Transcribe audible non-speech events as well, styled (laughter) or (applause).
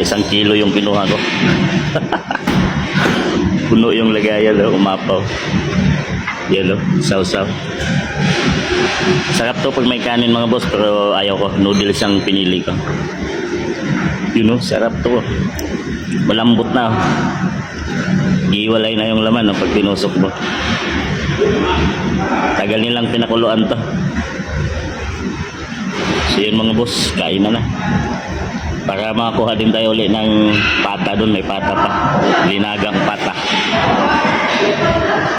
isang kilo yung kinuha ko. (laughs) Puno yung lagayan, oh, umapaw. Yan o, sausaw. Sarap to pag may kanin mga boss, pero ayaw ko. Noodles ang pinili ko. Yun o, sarap to. Malambot na. oh. Iiwalay na yung laman no, pag tinusok mo. Tagal nilang pinakuluan to. So yun mga boss, kain na na. Para makakuha din tayo ulit ng pata doon, may pata pa. Linagang pata.